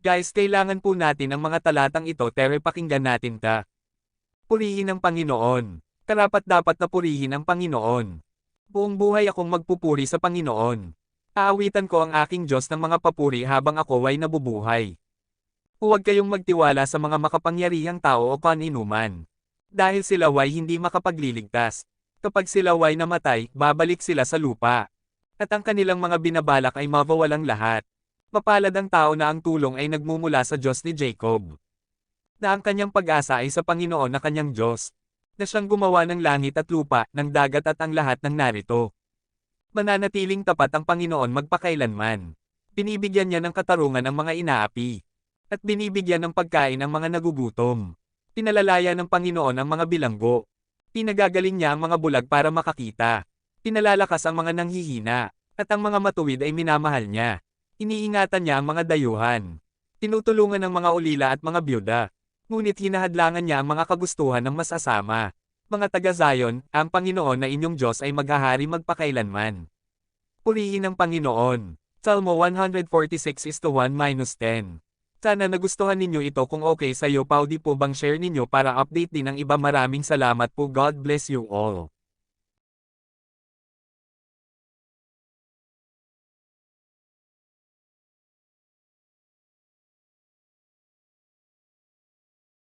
Guys, kailangan po natin ang mga talatang ito tere pakinggan natin ta. Purihin ang Panginoon. Karapat dapat na purihin ang Panginoon. Buong buhay akong magpupuri sa Panginoon. Aawitan ko ang aking Diyos ng mga papuri habang ako ay nabubuhay. Huwag kayong magtiwala sa mga makapangyarihang tao o kaninuman. Dahil sila ay hindi makapagliligtas. Kapag sila ay namatay, babalik sila sa lupa. At ang kanilang mga binabalak ay mawawalang lahat. Mapalad ang tao na ang tulong ay nagmumula sa Diyos ni Jacob. Na ang kanyang pag-asa ay sa Panginoon na kanyang Diyos. Na siyang gumawa ng langit at lupa, ng dagat at ang lahat ng narito. Mananatiling tapat ang Panginoon magpakailanman. Binibigyan niya ng katarungan ang mga inaapi. At binibigyan ng pagkain ang mga nagugutom. Pinalalaya ng Panginoon ang mga bilanggo. Pinagagaling niya ang mga bulag para makakita. Pinalalakas ang mga nanghihina. At ang mga matuwid ay minamahal niya. Iniingatan niya ang mga dayuhan. Tinutulungan ng mga ulila at mga byuda. Ngunit hinahadlangan niya ang mga kagustuhan ng masasama. Mga taga-Zion, ang Panginoon na inyong Diyos ay maghahari magpakailanman. Purihin ang Panginoon. Salmo 146 is to 1-10. Sana nagustuhan ninyo ito kung okay sa iyo Paudi po bang share ninyo para update din ang iba maraming salamat po God bless you all.